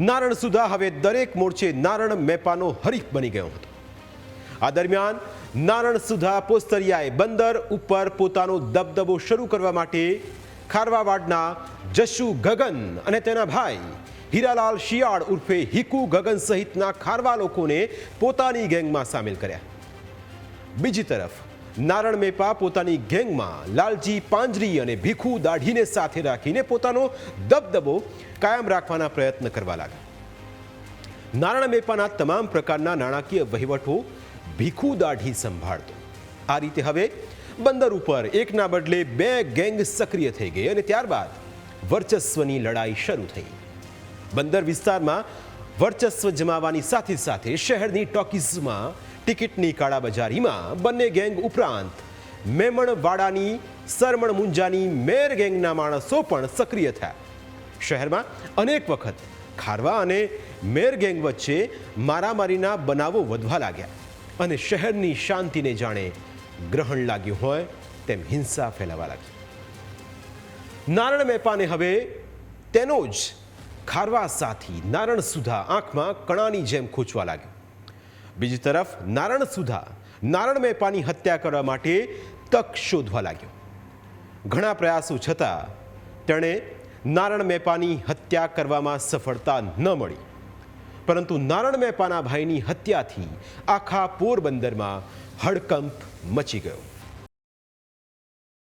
નારણ સુધા હવે દરેક મોરચે નારણ મેપાનો હરીફ બની ગયો હતો. આ દરમિયાન નારણ સુધા પોસ્તરિયાએ બંદર ઉપર પોતાનો દબદબો શરૂ કરવા માટે ખારવાવાડના જશુ ગગન અને તેના ભાઈ હીરાલાલ શિયાળ ઉર્ફે હિકુ ગગન સહિતના ખારવા લોકોને પોતાની ગેંગમાં સામેલ કર્યા. બીજી તરફ નારણ મેપા પોતાની ગેંગમાં લાલજી પાંજરી અને ભીખુ દાઢીને સાથે રાખીને પોતાનો દબદબો કાયમ રાખવાના પ્રયત્ન કરવા લાગ્યા. નારણ મેપાના તમામ પ્રકારના નાણાકીય વહીવટો ભીખુ દાઢી સંભાળતો. આ રીતે હવે બંદર ઉપર એકના બદલે બે ગેંગ સક્રિય થઈ ગઈ અને ત્યારબાદ વર્ચસ્વની લડાઈ શરૂ થઈ. બંદર વિસ્તારમાં વર્ચસ્વ જમાવાની સાથે સાથે શહેરની ટોકીઝમાં ટિકિટની કાળાબજારીમાં બંને ગેંગ ઉપરાંત મેમણવાડાની સરમણ મુંજાની મેર ગેંગના માણસો પણ સક્રિય થયા. શહેરમાં અનેક વખત ખારવા અને મેર ગેંગ વચ્ચે મારામારીના બનાવો વધવા લાગ્યા અને શહેરની શાંતિને જાણે ગ્રહણ લાગ્યું હોય તેમ હિંસા ફેલાવા લાગી. નારણ મેપાને હવે તેનો જ ખારવા સાથી નારણ સુધા આંખમાં કણાની જેમ ખૂંચવા લાગ્યો. બીજી તરફ નારણ સુધા નારણ મેપાની હત્યા કરવા માટે તક શોધવા લાગ્યો. ઘણા પ્રયાસો છતાં તેણે નારણ મેપાની હત્યા કરવામાં સફળતા ન મળી. પરંતુ નારણ મેપાના ભાઈની હત્યાથી આખા પોરબંદરમાં હડકંપ મચી ગયો.